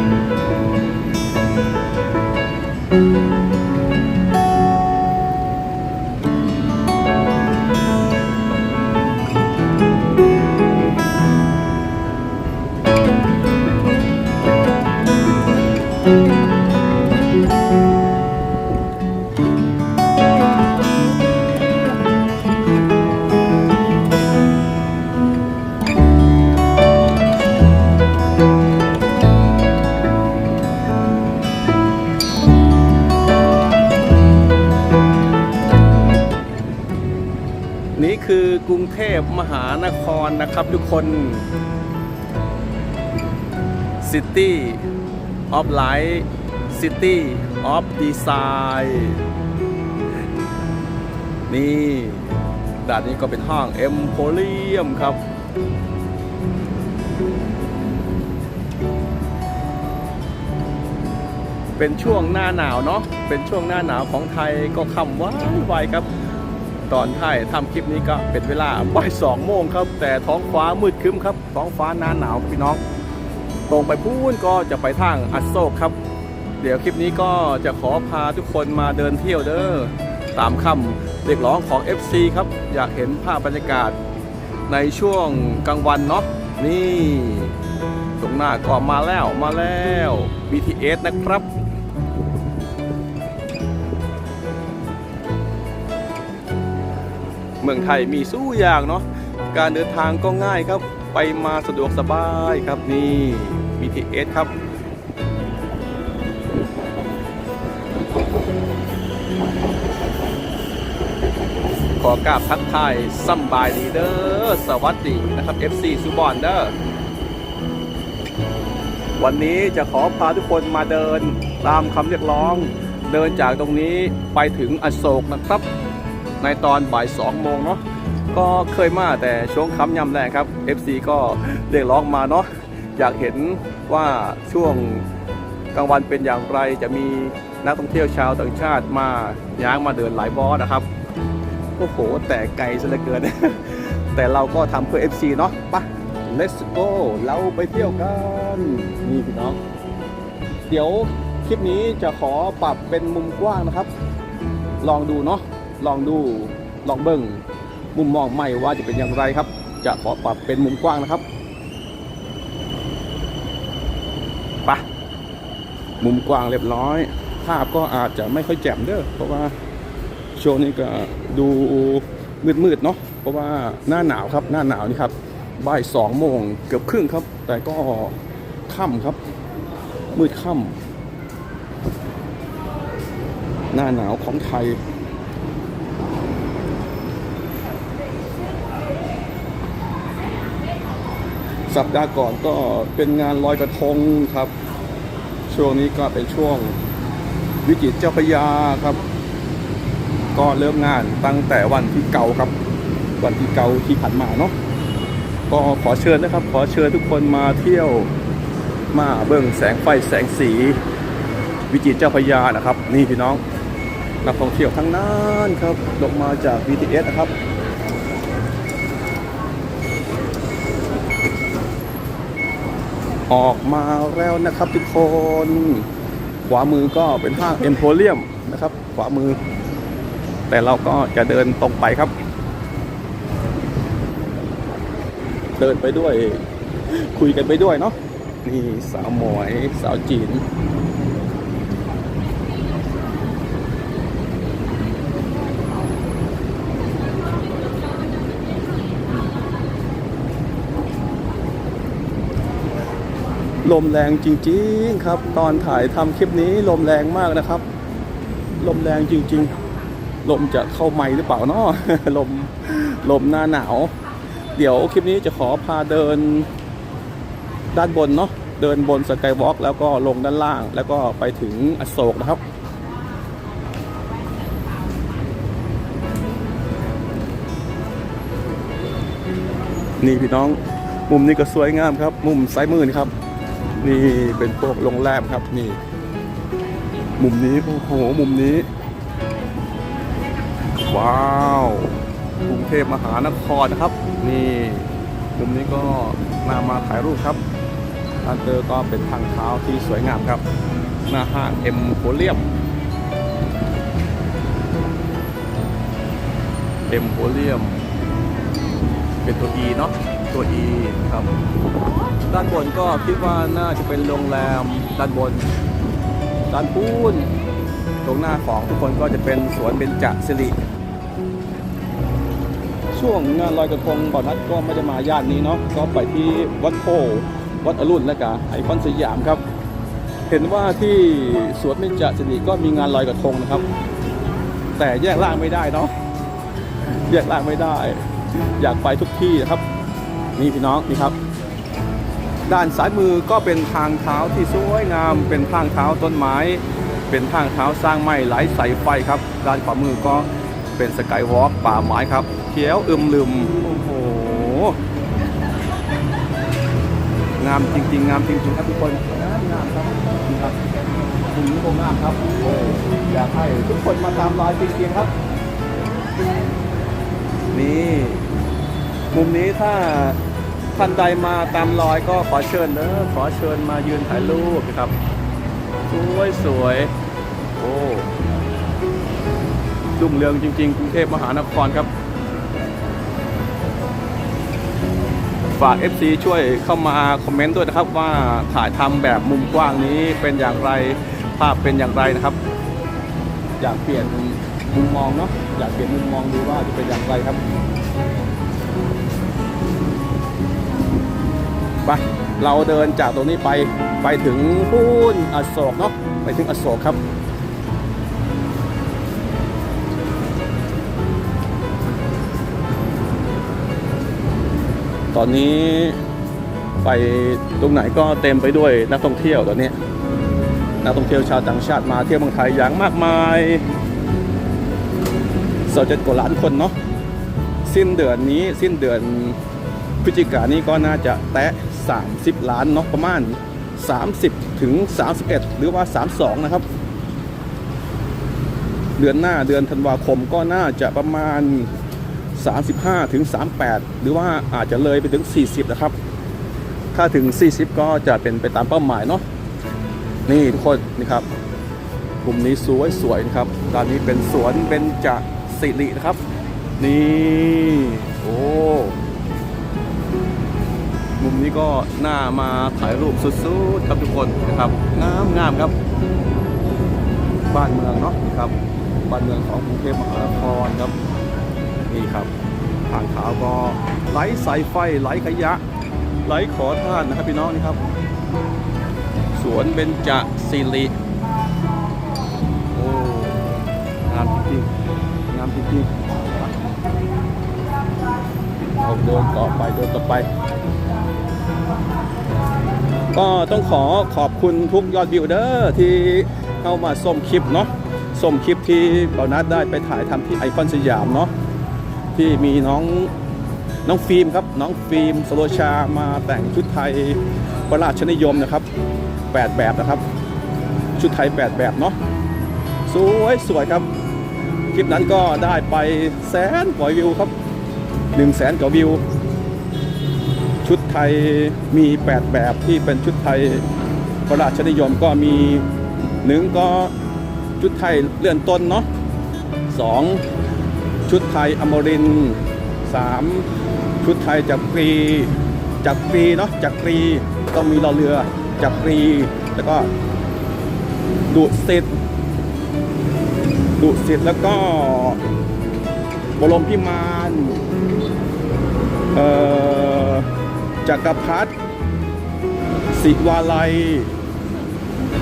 นี่ of Light City of Design นี่ด้านนี้ก็เป็นห้าง Emporium ครับเป็นช่วงหน้าหนาวเนาะ เป็นช่วงหน้าหนาวของไทยก็ค่ำว้ไวครับ ตอนถ่ายทำคลิปนี้ก็เป็นเวลาบ่ายสองโมงครับ แต่ท้องฟ้ามืดครึ้มครับ ท้องฟ้าหน้าหนาวพี่น้อง ตรงไปพูนก็จะไปทางอโศกครับ เดี๋ยวคลิปนี้ก็จะขอพาทุกคนมาเดินเที่ยวเด้อตามคำเรียกร้องของ FC ครับ อยากเห็นภาพบรรยากาศในช่วงกลางวันเนาะนี่ ตรงหน้าก็มาแล้วมาแล้ว BTS นะครับเมืองไทยมีสู้อย่างเนาะการเดินทางก็ง่ายครับ ไปมาสะดวกสบายครับนี่ BTS ครับ ขอกราบทักทายซัมบายดีเดอร์สวัสดีนะครับ FC ซูบอนเดอร์วันนี้จะขอพาทุกคนมาเดินตามคำเรียกร้อง เดินจากตรงนี้ไปถึงอโศกนะครับ ในตอนบ่าย2โมงเนาะ ก็เคยมาแต่ช่วงค่ำยำแรงครับ FC ก็เรียกร้องมาเนาะอยากเห็นว่าช่วงกลางวันเป็นอย่างไรจะมีนักท่องเที่ยวชาวต่างชาติมาย้างมาเดินหลายบอสนะครับโอ้โห แต่ไกลซะเหลือเกิน แต่เราก็ทำเพื่อ FC เนาะปะ let's go เราไปเที่ยวกัน นี่พี่น้อง เดี๋ยวคลิปนี้จะขอปรับเป็นมุมกว้างนะครับ ลองดูเนาะลองดูลองเบิ่ง มุมมองใหม่ว่าจะเป็นอย่างไรครับ จะขอปรับเป็นมุมกว้างนะครับไปะมุมกว้างเรียบร้อย ภาพก็อาจจะไม่ค่อยแจ่มเด้อเพราะว่าโชว์นี้ก็ดูมืดๆเนาะเพราะว่าหน้าหนาวครับหน้าหนาวนี่ครับบ่ายสองโมงเกือบครึ่งครับ แต่ก็ค่ำครับ มืดค่ำหน้าหนาวของไทย สัปดาห์ก่อนก็เป็นงานลอยกระทงครับ ช่วงนี้ก็เป็นช่วงวิกฤตเจ้าพยาครับ ก็เริ่มงานตั้งแต่วันที่เก่าครับ วันที่เก่าที่ผ่านมาเนาะก็ขอเชิญนะครับ ขอเชิญทุกคนมาเที่ยวมาเบิ่งแสงไฟแสงสี วิจิตรเจ้าพยานะครับ นี่พี่น้องนักท่องเที่ยวทั้งนั้นครับลงมาจาก BTS นะครับ ออกมาแล้วนะครับทุกคน ขวามือก็เป็นห้างเอ็มโพเรียมนะครับ ขวามือ แต่เราก็จะเดินตรงไปครับ เดินไปด้วย คุยกันไปด้วยเนาะนี่สาวหมวยสาวจีน ลมแรงจริงๆครับ ตอนถ่ายทำคลิปนี้ลมแรงมากนะครับ ลมแรงจริงๆ ลมจะเข้าไม้หรือเปล่าเนาะลมลมหน้าหนาว เดี๋ยวคลิปนี้จะขอพาเดินด้านบนเนาะเดินบนสกายวอล์กแล้วก็ลงด้านล่าง แล้วก็ไปถึงอโศกนะครับ นี่พี่น้องมุมนี้ก็สวยงามครับ มุมซ้ายมือนี่ครับ นี่เป็นพวกโรงแรมครับนี่ มุมนี้โอ้โหมุมนี้ ว้าวกรุงเทพมหานครนะครับ นี่มุมนี้ก็น่ามาถ่ายรูปครับอด้านเตอร์ก็เป็นทางเท้าที่สวยงามครับ หน้าห้างเอ็มโพเลียมเอ็มโพเลียม เป็นตัว E เนาะ ตัว E ครับ ด้านบนก็คิดว่าน่าจะเป็นโรงแรมด้านบน ด้านพูนตรงหน้าของทุกคนก็จะเป็นสวนเบญจสิริช่วงงานลอยกระทงบ่อนัดก็ไม่ได้มาย่านนี้เนาะก็ไปที่วัดโพวัดอรุณและกะไอคอนสยามครับ เห็นว่าที่สวนเบญจสิริก็มีงานลอยกระทงนะครับ แต่แยกล่างไม่ได้เนาะแยกล่างไม่ได้ อยากไปทุกที่นะครับ นี่พี่น้องนี่ครับ ด้านซ้ายมือก็เป็นทางเท้าที่สวยงาม เป็นทางเท้าต้นไม้ เป็นทางเท้าสร้างไม้ไหลสายไฟครับ ด้านขวามือก็เป็นสกายวอล์กป่าไม้ครับเขียวอึมลืมโอ้โหงามจริง ๆ งามจริงๆครับทุกคนงามงามครับครับมุมนี้งามครับโอ้อยากให้ทุกคนมาตามรอยจริงๆครับ นี่ มุมนี้ถ้า ท่านใดมาตามรอยก็ขอเชิญเนอะขอเชิญมายืนถ่ายรูปนะครับ สวยสวยโอ้รุ่งเรืองจริง ๆ กรุงเทพมหานครครับ ฝาก FC ช่วยเข้ามาคอมเมนต์ด้วยนะครับว่าถ่ายทำแบบมุมกว้างนี้เป็นอย่างไรภาพเป็นอย่างไรนะครับ อยากเปลี่ยนมุมมองเนาะอยากเปลี่ยนมุมมองดูว่าจะเป็นอย่างไรครับ ไปเราเดินจากตรงนี้ไปไปถึงพูนอโศกเนาะไปถึงอโศกครับตอนนี้ไปตรงไหนก็เต็มไปด้วยนักท่องเที่ยวตอนนี้นักท่องเที่ยวชาวต่างชาติมาเที่ยวเมืองไทยอย่างมากมายสองเจ็ดกว่าล้านคนเนาะสิ้นเดือนนี้สิ้นเดือนพฤศจิกายนนี้ก็น่าจะแตะ 30 ล้านเนาะประมาณ 30 ถึง 31 หรือว่า 32 นะครับ เดือนหน้าเดือนธันวาคมก็น่าจะประมาณ 35 ถึง 38 หรือว่าอาจจะเลยไปถึง 40 นะครับ ถ้าถึง 40 ก็จะเป็นไปตามเป้าหมายเนาะนี่ทุกคนนี่ครับกลุ่มนี้สวยสวยๆนะครับด้านนี้เป็นสวนเบญจสิรินะครับ นี่ โอ้ มุมนี้ก็น่ามาถ่ายรูปสุดๆครับทุกคนนะครับงามงามครับ บ้านเมืองเนาะนี่ครับบ้านเมืองของกรุงเทพมหานครครับนี่ครับทางเท้าก็ไหลสายไฟไหลขยะ ไหลขอทานนะครับพี่น้องนี่ครับ สวนเบญจสิริโอ้งามจริงๆงามจริงๆเอาเดินต่อไปเดินต่อไป ก็ต้องขอขอบคุณทุกยอดวิวเดอร์ที่เข้ามาส้มคลิปเนาะส้มคลิปที่เบานัดได้ไปถ่ายทำที่ไอคอนสยามเนาะที่มีน้องน้องฟิล์มครับน้องฟิล์มสโลชามาแต่งชุดไทยพระราชนิยมนะครับ8แบบนะครับ ชุดไทย 8 แบบเนาะสวยสวยครับ คลิปนั้นก็ได้ไปแสนกว่าวิวครับ1 0 0 0 0แสนกว่าวิว ชุดไทยมี 8 แบบที่เป็นชุดไทยพระราชนิยมก็มีหนึ่งก็ชุดไทยเลื่อนต้นเนาะสองชุดไทยอมรินสามชุดไทยจักรีจักรีเนาะจักรีต้องมีรอเรือจักรีแล้วก็ดุสิตดุสิตแล้วก็บรมพิมานเอ่อ จักรพรรดิศิวาลัย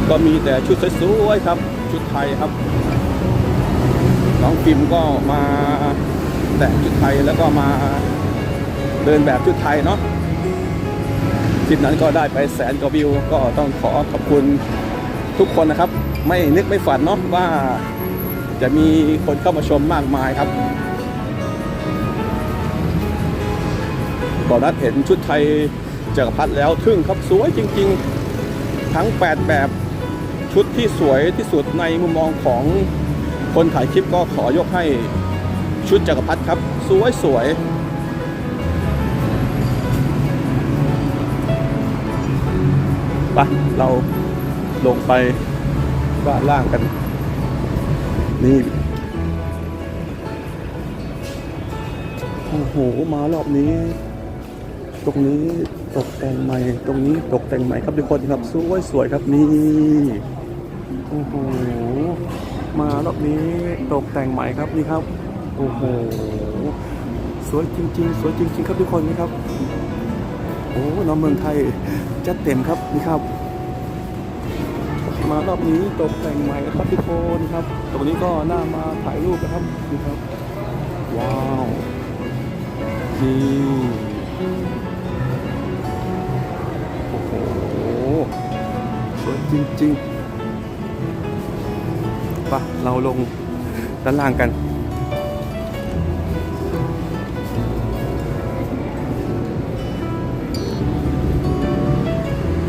ก็มีแต่ชุดสวยๆครับ ชุดไทยครับ น้องฟิล์มก็มาแต่งชุดไทยแล้วก็มาเดินแบบชุดไทยเนาะคลิปนั้นก็ได้ไปแสนกว่าวิว ก็ต้องขอขอบคุณทุกคนนะครับ ไม่นึกไม่ฝันเนาะว่าจะมีคนเข้ามาชมมากมายครับ บอนนัดเห็นชุดไทยจักรพรรดิแล้วทึ่งครับสวยจริง ๆ ทั้ง 8 แบบชุดที่สวยที่สุดในมุมมองของคนถ่ายคลิปก็ขอยกให้ชุดจักรพรรดิครับ สวยสวยไปเราลงไปบ้านล่างกัน นี่โอ้โหมารอบนี้ ตรงนี้ตกแต่งใหม่ ตรงนี้ตกแต่งใหม่ครับทุกคนครับสวยสวยครับนี่โอ้โหมารอบนี้ตกแต่งใหม่ครับนี่ครับโอ้โหสวยจริง ๆ สวยจริง ๆ ครับทุกคนนี่ครับโอ้น้องเมืองไทยจัดเต็มครับนี่ครับมารอบนี้ตกแต่งใหม่ครับทุกคนครับ ตรงนี้ก็น่ามาถ่ายรูปนะครับนี่ครับ ว้าวนี่ จริงๆไปะเราลงด้านล่างกัน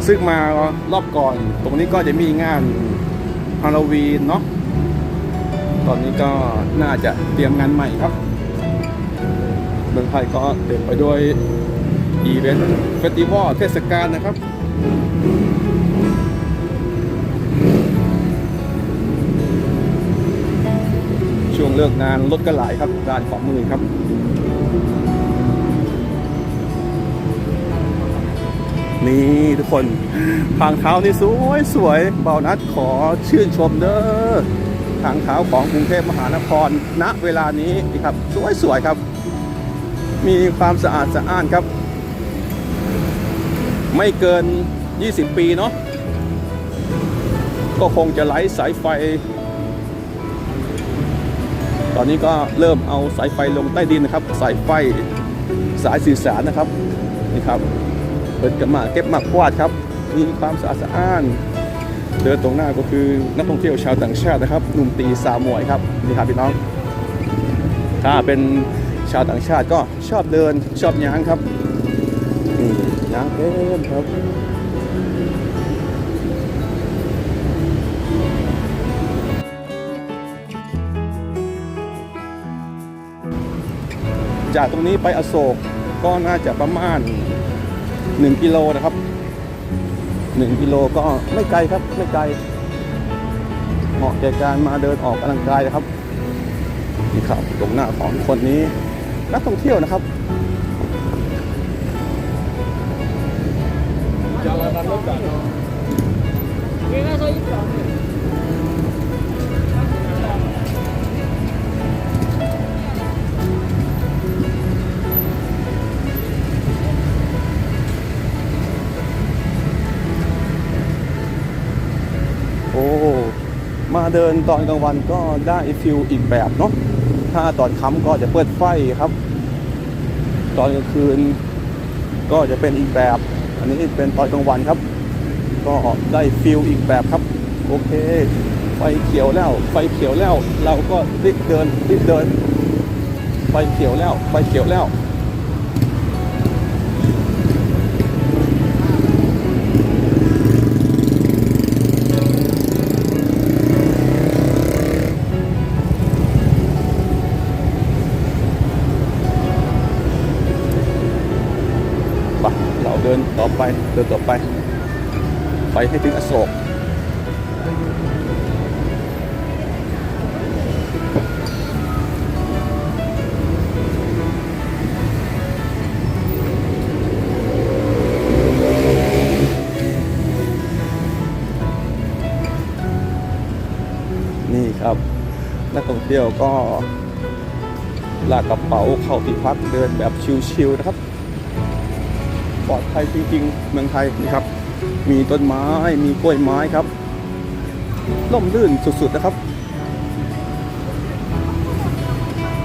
ซึ่งมารอบก่อน ตรงนี้ก็จะมีงานฮาโลวีนเนาะตอนนี้ก็น่าจะเตรียมงานใหม่ครับเมืองไทยก็เต็มไปด้วยอีเวนต์เฟสติวัลเทศกาลนะครับ เลิกงานรถก็หลายครับด้านขวามือครับนี่ทุกคนทางเท้านี่สวยสวยเบานัดขอชื่นชมเด้อทางเท้าของกรุงเทพมหานครณเวลานี้นี่ครับ สวยสวยครับ มีความสะอาดสะอ้านครับ ไม่เกิน 20 ปีเนาะก็คงจะไล่สายไฟ อนนี้ก็เริ่มเอาสายไฟลงใต้ดินนะครับ สายไฟสายสื่อสารนะครับนี่ครับเปิดกันมาเก็บมากกวาดครับ มีความสะอาดสะอ้านเดินตรงหน้าก็คือนักท่องเที่ยวชาวต่างชาตินะครับหนุ่มตีสาวมวยครับนี่ครับพี่น้อง ถ้าเป็นชาวต่างชาติก็ชอบเดินชอบย้างครับนี่ย้างเต็มครับ จากตรงนี้ไปอโศกก็น่าจะประมาณ 1 กิโลนะครับ 1 กิโลก็ไม่ไกลครับไม่ไกล เหมาะแก่การมาเดินออกกำลังกายนะครับนี่ครับตรงหน้าของคนนี้นักท่องเที่ยวนะครับโอ้ เดินตอนกลางวันก็ได้ฟิลอีกแบบเนาะถ้าตอนค่ำก็จะเปิดไฟครับ ตอนกลางคืนก็จะเป็นอีกแบบ อันนี้เป็นตอนกลางวันครับ ก็ได้ฟิลอีกแบบครับ โอเค ไฟเขียวแล้ว ไฟเขียวแล้ว เราก็รีบเดินรีบเดิน ไฟเขียวแล้ว ไฟเขียวแล้ว ดินต่อไป ไปให้ถึงอโศกนี่ครับ นักท่องเที่ยวก็ลากกระเป๋าเข้าที่พักเดินแบบชิลๆนะครับ ปลอดภัยจริง ๆ เมืองไทยนะครับ มีต้นไม้มีกล้วยไม้ครับล่มลื่นสุดๆนะครับ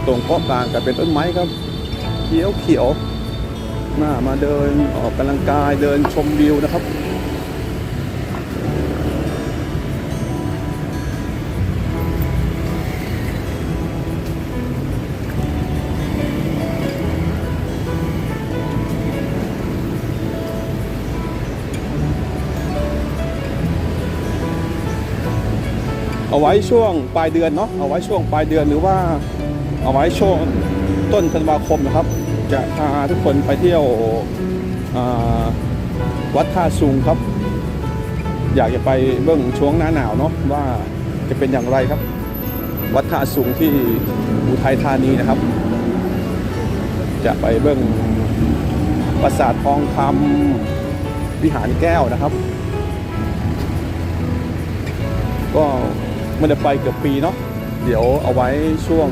ตรงเกาะกลางก็เป็นต้นไม้ครับเขียวเขียวๆน่ามาเดินออกกำลังกายเดินชมวิวนะครับ ไว้ช่วงปลายเดือนเนาะเอาไว้ช่วงปลายเดือนหรือว่าเอาไว้ช่วงต้นธันวาคมนะครับ จะพาทุกคนไปเที่ยววัดท่าซุงครับ อยากจะไปเบื้องช่วงหน้าหนาวเนาะว่าจะเป็นอย่างไรครับ วัดท่าสูงที่อุทัยธานีนะครับ จะไปเบื้องปราสาททองคำวิหารแก้วนะครับ ก็ ไม่ได้ไปเกือบปีเนาะเดี๋ยวเอาไว้ช่วง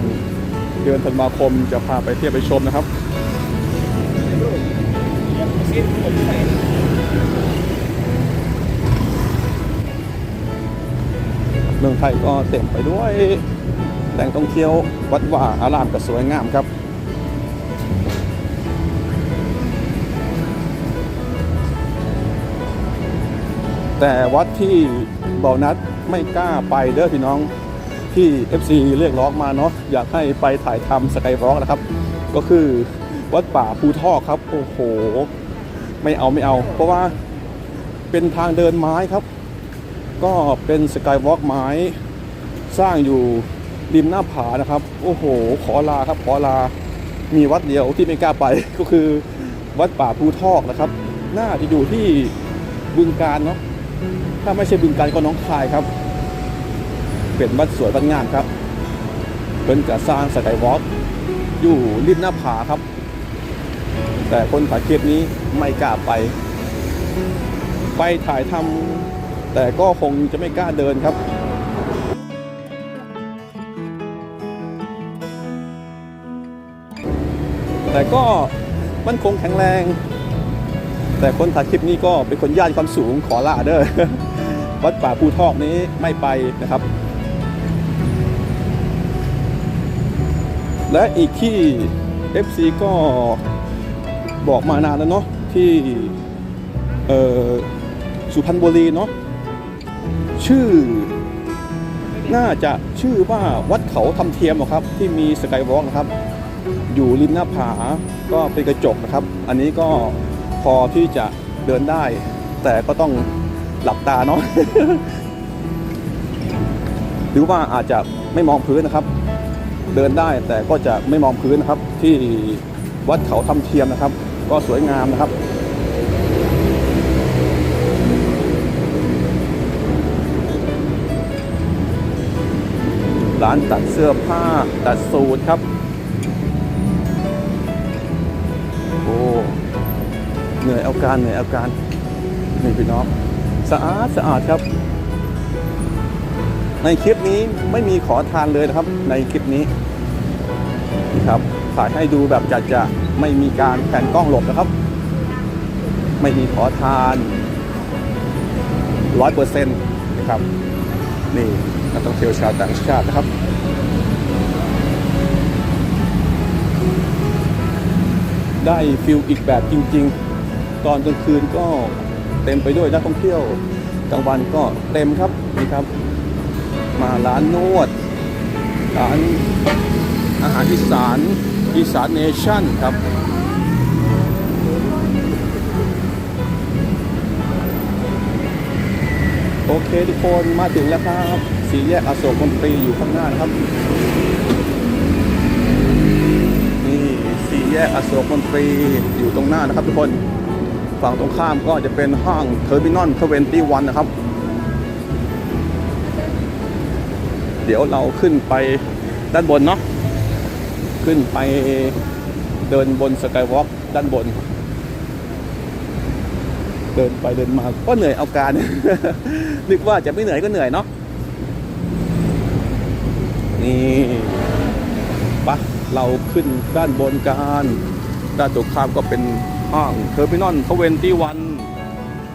เดือนธันวาคมจะพาไปเที่ยวไปชมนะครับเมืองไทยก็เต็มไปด้วยแหล่งท่องเที่ยววัดว่าอารามก็สวยงามครับแต่วัดที่เบานัด ไม่กล้าไปเด้อพี่น้องที่ FC เรียกร้องมาเนาะอยากให้ไปถ่ายทำสกายร็อกนะครับ ก็คือวัดป่าภูทอกครับ โอ้โห ไม่เอาไม่เอา เพราะว่าเป็นทางเดินไม้ครับ ก็เป็นสกายวอล์กไม้สร้างอยู่ริมหน้าผานะครับ โอ้โห ขอลาครับ ขอลา มีวัดเดียวที่ไม่กล้าไป ก็คือวัดป่าภูทอกนะครับ น่าจะอยู่ที่บึงการเนาะ ถ้าไม่ใช่บึงการก็น้องคายครับ เป็นวัดสวยวัดงามครับ เป็นกระสร้างสกายวอล์กอยู่ริมหน้าผาครับ แต่คนถ่ายคลิปนี้ไม่กล้าไป ไปถ่ายทำแต่ก็คงจะไม่กล้าเดินครับแต่ก็มันคงแข็งแรง แต่คนถ่ายคลิปนี้ก็เป็นคนย่านความสูงขอลาเด้อวัดป่าภูทอกนี้ไม่ไปนะครับ และอีกที่ FC ก็บอกมานานแล้วเนาะที่สุพรรณบุรีเนาะชื่อ น่าจะชื่อว่าวัดเขาทำเทียมหรอครับ ที่มีสกายวอล์กนะครับ อยู่ริมหน้าผาก็เป็นกระจกนะครับ อันนี้ก็ พอที่จะเดินได้ แต่ก็ต้องหลับตาเนาะหรือว่าอาจจะไม่มองพื้นนะครับ เดินได้แต่ก็จะไม่มองพื้นนะครับ ที่วัดเขาทำเทียมนะครับ ก็สวยงามนะครับร้านตัดเสื้อผ้าตัดสูทครับ อาการเหนื่อยอาการนี่พี่น้องสะอาดสะอาดครับ ในคลิปนี้ไม่มีขอทานเลยนะครับ ในคลิปนี้นี่ครับถ่ายให้ดูแบบจะจะไม่มีการแผนกล้องหลบนะครับ ไม่มีขอทานร้อยเปอร์เซ็นต์นะครับ นี่นักท่องเที่ยวชาวต่างชาตินะครับได้ฟิลอีกแบบจริง ๆ ตอนกลางคืนก็เต็มไปด้วยนักท่องเที่ยวกลางวันก็เต็มครับนี่ครับ มาร้านนวดร้านอาหารอีสานอีสานเนชั่นครับโอเคทุกคนมาถึงแล้วครับสีแยกอโศกมนตรีอยู่ข้างหน้านะครับ นี่สีแยกอโศกมนตรีอยู่ตรงหน้านะครับทุกคน ฝั่งตรงข้ามก็จะเป็นห้างเทอร์มินอลทเวนตี้วันนะครับ เดี๋ยวเราขึ้นไปด้านบนเนาะขึ้นไปเดินบนสกายวอล์กด้านบน เดินไปเดินมาก็เหนื่อยเอาการ นึกว่าจะไม่เหนื่อยก็เหนื่อยเนาะนี่ปะเราขึ้นด้านบนกันด้านตรงข้ามก็เป็น ห้างเทอร์มินอลทเวนตี้วัน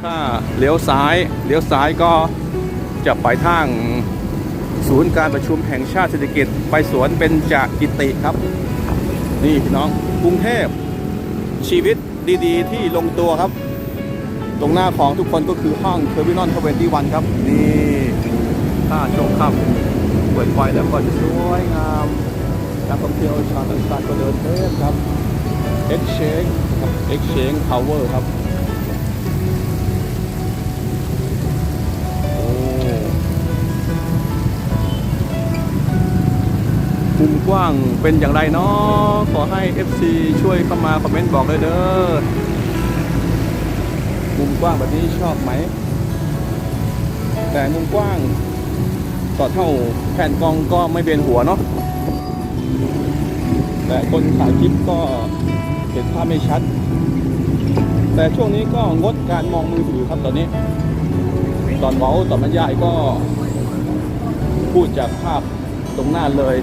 ถ้าเลี้ยวซ้ายเลี้ยวซ้ายก็จะไปทางศูนย์การประชุมแห่งชาติเศรษฐกิจไปสวนเป็นจากกิติครับ นี่พี่น้องกรุงเทพชีวิตดีๆ ที่ลงตัวครับ ตรงหน้าของทุกคนก็คือห้างเทอร์มินอลทเวนตี้วันครับ นี่ถ้าชมครับเปิดไฟแล้วก็จะสวยงามนักท่องเที่ยวชาวต่างชาติก็เดินเต็มครับ Exchange ค Exchange Tower ครับ โอ้มุมกว้างเป็นอย่างไรเนาะขอให้ FC ช่วยเข้ามาคอมเมนต์บอกเลยเด้อมุมกว้างแบบนี้ชอบไหม แต่มุมกว้างก็เท่าแผ่นกองก็ไม่เบนหัวเนาะแต่คนถ่ายคลิปก็ ห็นภาพไม่ชัด แต่ช่วงนี้ก็งดการมองมือถือครับตอนนี้ ตอนเว้าตอนบรรยายก็พูดจากภาพตรงหน้าเลย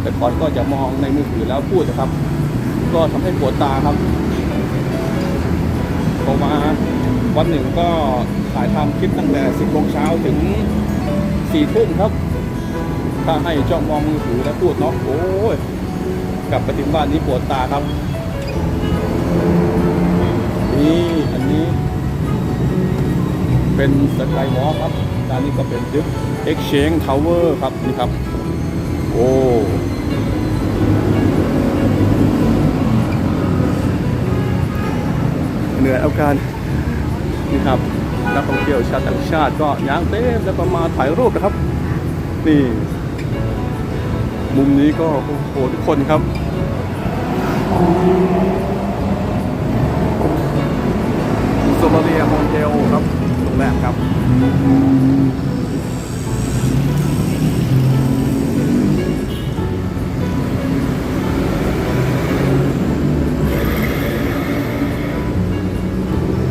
แต่ก่อนก็จะมองในมือถือแล้วพูดนะครับ ก็ทำให้ปวดตาครับพอมาวันหนึ่งก็ถ่ายทำคลิปตั้งแต่10โมงเช้าถึง4ทุ่มครับ ถ้าให้จ้องมองมือถือแล้วพูดเนาะโอ้ยกลับไปถึงบ้านนี้ปวดตาครับ นี่อันนี้เป็นสกายวอล์ครับด้านนี้ก็เป็นดึก Exchange Tower ครับนี่ครับ โอ้เหนื่อยเอาการนี่ครับนักท่องเที่ยวชาวต่างชาติก็ย่างเต็มแล้วก็มาถ่ายรูปนะครับ นี่ มุมนี้ก็โอ้โหทุกคนครับ แรมครับ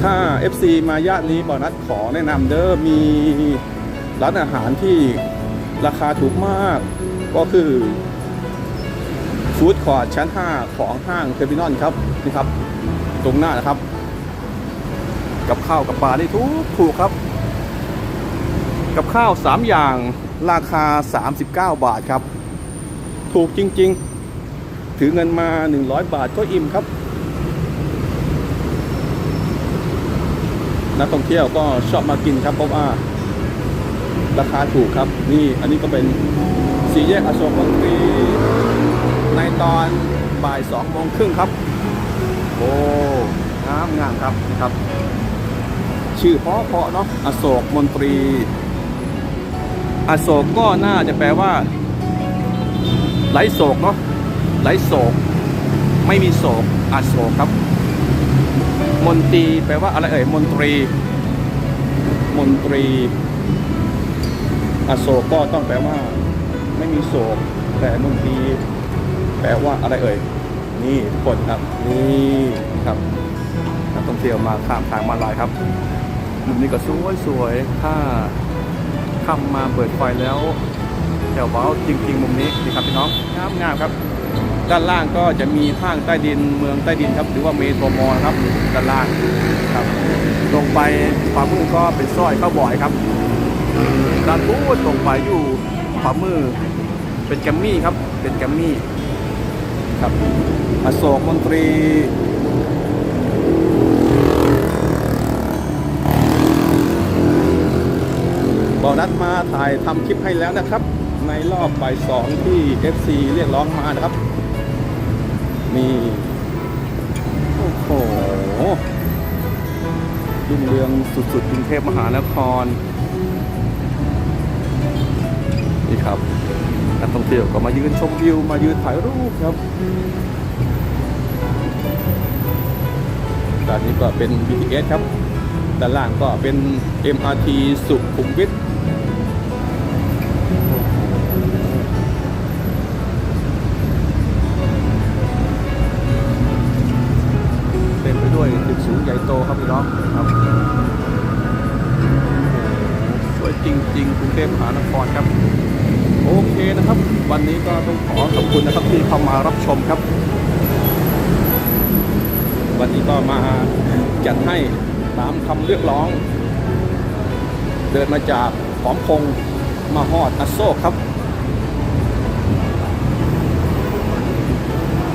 ถ้า FC มาย่านนี้บอนัดขอแนะนำเด้อมีร้านอาหารที่ราคาถูกมาก ก็คือฟู้ดคอร์ทชั้น 5 ของห้างเทอร์มินอลครับนี่ครับ ตรงหน้านะครับ กับข้าวกับปลาได้ถูกถูกครับ กับข้าว 3 อย่างราคา 39 บาทครับ ถูกจริงๆ ถือเงินมา 100 บาทก็อิ่มครับนักท่องเที่ยวก็ชอบมากินครับเพราะว่าราคาถูกครับ นี่อันนี้ก็เป็นสี่แยกอโศกมนตรีในตอนบ่ายสองโมงครึ่งครับ โอ้งามงามครับครับ ชื่อเพราะเพราะเนาะอโศกมนตรี อโศกก็น่าจะแปลว่าไร้โศกเนาะไร้โศก ไม่มีโศกอโศกครับ มนตรีแปลว่าอะไรเอ่ยมนตรี มนตรี อโศกก็ต้องแปลว่า ไม่มีโศก แต่มนตรีแปลว่าอะไรเอ่ยนี่คนครับนี่ครับนักท่องเที่ยวมาข้ามทางมาลายครับ มุมนี้ก็สวยสวยๆถ้าค่ำมาเปิดไฟแล้วแถวเบ้าจริง ๆ มุมนี้นี่ครับพี่น้องงามงามครับ ด้านล่างก็จะมีห้างใต้ดินเมืองใต้ดินครับ หรือว่าเมโทรมอลครับด้านล่างครับลงไปขวามือก็เป็นซอยข้าบ่อยครับด้านพูดตรงไปอยู่ขวามือเป็นแกรมมี่ครับเป็นแกรมมี่ครับอโศกมนตรี บอนัดมาถ่ายทำคลิปให้แล้วนะครับ ในรอบบ่ายสองที่ FC เรียกร้องมานะครับ นี่โอ้โหรุ่งเรืองสุดๆกรุงเทพมหานคร นี่ครับนักท่องเที่ยวก็มายืนชมวิว มายืนถ่ายรูปครับด้านนี้ก็เป็น BTS ครับ ด้านล่างก็เป็น MRT สุขุมวิท เทพมหานครครับ โอเคนะครับ วันนี้ก็ต้องขอขอบคุณนะครับที่เข้ามารับชมครับ วันนี้ก็มาจัดให้ตามคำเรียกร้อง เดินมาจากหอมพงมาฮอดอโศกครับ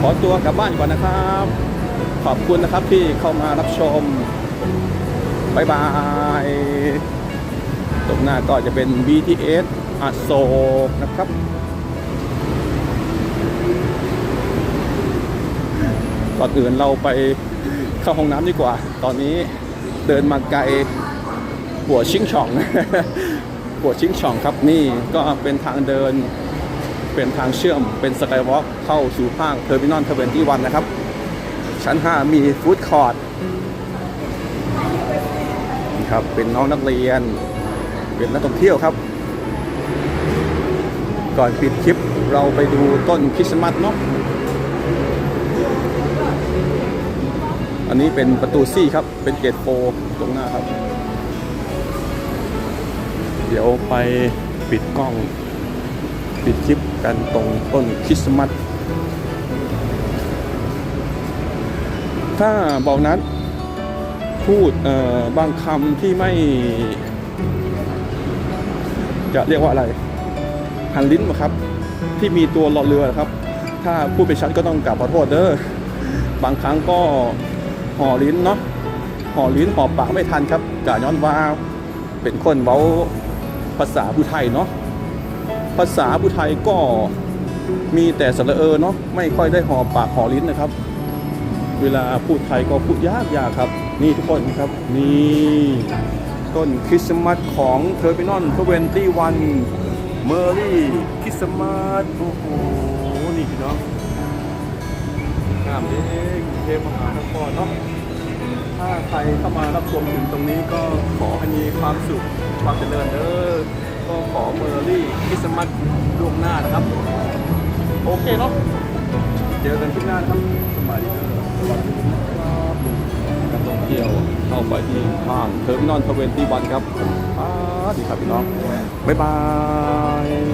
ขอตัวกลับบ้านก่อนนะครับ ขอบคุณนะครับที่เข้ามารับชมบายบาย ตรงหน้าก็จะเป็น BTS อโศกนะครับก่อนอื่นเราไปเข้าห้องน้ำดีกว่า ตอนนี้เดินมาไกลหัวชิงช่องหัวชิงช่องครับนี่ก็เป็นทางเดินเป็นทางเชื่อมเป็นสกายวอล์กเข้าสู่ห้างเทอร์มินอลเทเวนตี้วันนะครับ ชั้น 5 มีฟู้ดคอร์ทครับเป็นน้องนักเรียน เป็นนักท่องเที่ยวครับ ก่อนปิดคลิปเราไปดูต้นคริสต์มาสเนาะอันนี้เป็นประตูซี่ครับ เป็นเกตโฟตรงหน้าครับ เดี๋ยวไปปิดกล้อง ปิดคลิปกันตรงต้นคริสต์มาสถ้าเบอกนัดพูดเอ่อบางคำที่ไม่ จะเรียกว่าอะไรหันลิ้นมาครับ ที่มีตัวรอดเรือนะครับ ถ้าพูดไปชัดก็ต้องกราบขอโทษเด้อบางครั้งก็ห่อลิ้นเนาะห่อลิ้นห่อปากไม่ทันครับกาย้อนว่าเป็นคนเว้าภาษาผู้ไทยเนาะภาษาผู้ไทยก็มีแต่สระเออเนาะไม่ค่อยได้ห่อปากห่อลิ้นนะครับ เวลาพูดไทยก็พูดยากยากครับ นี่ทุกคนครับนี่ ต้นคริสต์มาสของเทอร์มินอลทเวนตี้วันเมอรี่คริสต์มาสโอ้โห นี่พี่น้องงามเองเทพมหานครเนาะถ้าใครเข้ามารับชมถึงตรงนี้ก็ขอให้มีความสุขความเจริญเด้อก็ขอเมอรี่คริสต์มาสล่วงหน้านะครับ โอเคเนาะเจอกันที่หน้านครับสบายดีครับสวัสดีครับการท่อ เที่ยวเข้าไปที่ห้างเทอร์มินอลทเวนตี้วันครับดีครับพี่น้อง บ๊ายบาย